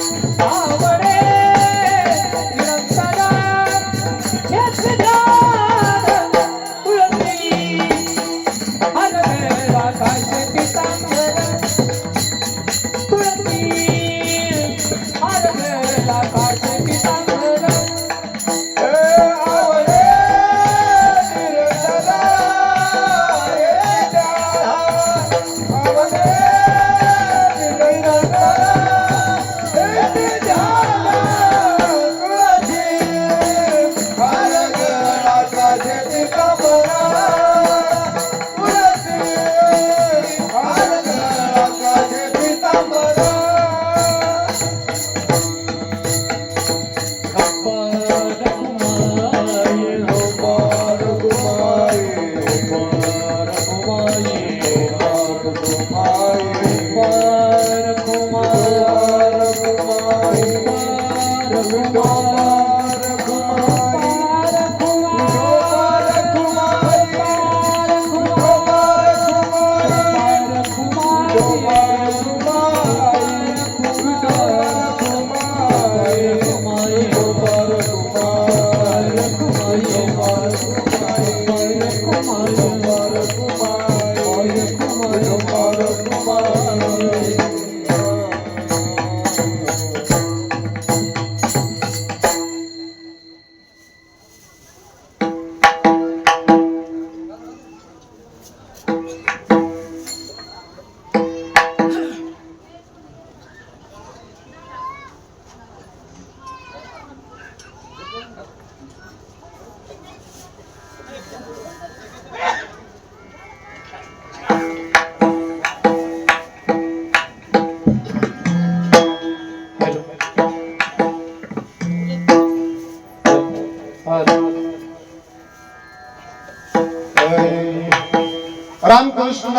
Thank you. Thank you. Ramakrishna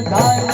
ધાય